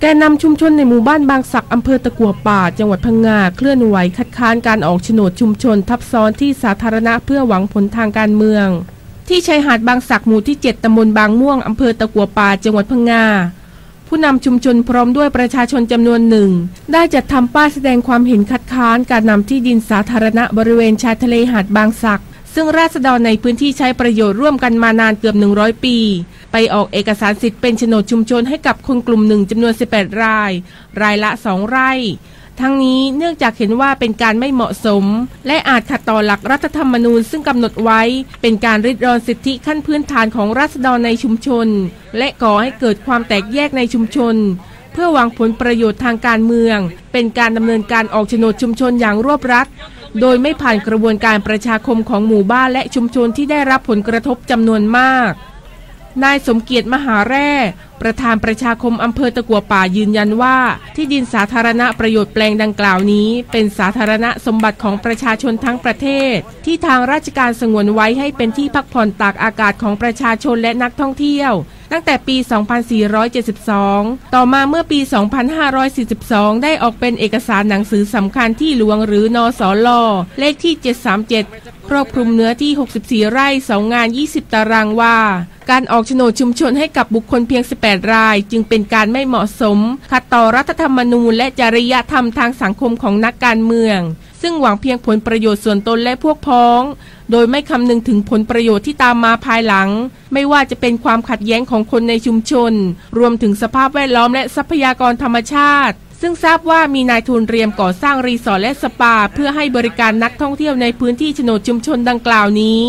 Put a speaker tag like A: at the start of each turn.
A: แกนนำชุมชนในหมู่บ้านบางสักอำเภอตะกัวป่า จังหวัดพังงาเคลื่อนไหวคัดค้านการออกโฉนดชุมชน ทับซ้อนที่สาธารณะเพื่อหวังผลทางการเมือง ที่ชายหาดบางสักหมู่ที่ 7ตำบลบางม่วงอำเภอตะกัวป่า จังหวัดพังงาผู้นำชุมชนพร้อมด้วยประชาชนจำนวนหนึ่ง ได้จัดทำป้ายแสดงความเห็นคัดค้านการนำที่ดินสาธารณะบริเวณชายทะเลหาดบางสัก ซึ่งราษฎรในพื้นที่ใช้ประโยชน์ร่วมกันมานานเกือบ 100 ปี ไปออกเอกสารสิทธิ์เป็นโฉนดชุมชนให้กับคนกลุ่มหนึ่งจำนวน 18 ราย รายละ 2 ไร่ ทั้งนี้เนื่องจากเห็นว่าเป็นการไม่เหมาะสม และอาจขัดต่อหลักรัฐธรรมนูญซึ่งกำหนดไว้ เป็นการริดรอนสิทธิขั้นพื้นฐานของราษฎรในชุมชน และก่อให้เกิดความแตกแยกในชุมชนเพื่อวังผลประโยชน์ทางการเมือง เป็นการดำเนินการออกโฉนดชุมชนอย่างรวบรัด โดยไม่ผ่านกระบวนการประชาคมของหมู่บ้านและชุมชนที่ได้รับผลกระทบจำนวนมาก นายสมเกียรติมหาแร่ ประธานประชาคมอำเภอตะกัวป่ายืนยันว่า ที่ดินสาธารณะประโยชน์แปลงดังกล่าวนี้ เป็นสาธารณะสมบัติของประชาชนทั้งประเทศ ที่ทางราชการสงวนไว้ให้เป็นที่พักผ่อนตากอากาศของประชาชนและนักท่องเที่ยว ตั้งแต่ปี 2472 ต่อมาเมื่อปี 2542 ได้ออกเป็นเอกสารหนังสือสำคัญที่หลวงหรือนอสอลอเลขที่ 737 ครอบคลุมเนื้อที่ 64 ไร่ 2 งาน 20 ตารางว่าการออกโฉนดชุมชนให้กับบุคคลเพียง 18 ราย จึงเป็นการไม่เหมาะสม ขัดต่อรัฐธรรมนูญและจริยธรรมทางสังคมของนักการเมือง ซึ่งหวังเพียงผลประโยชน์ส่วนตนและพวกพ้อง โดยไม่คำนึงถึงผลประโยชน์ที่ตามมาภายหลัง ไม่ว่าจะเป็นความขัดแย้งของคนในชุมชน รวมถึงสภาพแวดล้อมและทรัพยากรธรรมชาติ ซึ่งทราบว่ามีนายทุนเรียมก่อสร้างรีสอร์ทและสปา เพื่อให้บริการนักท่องเที่ยวในพื้นที่โฉนดชุมชนดังกล่าวนี้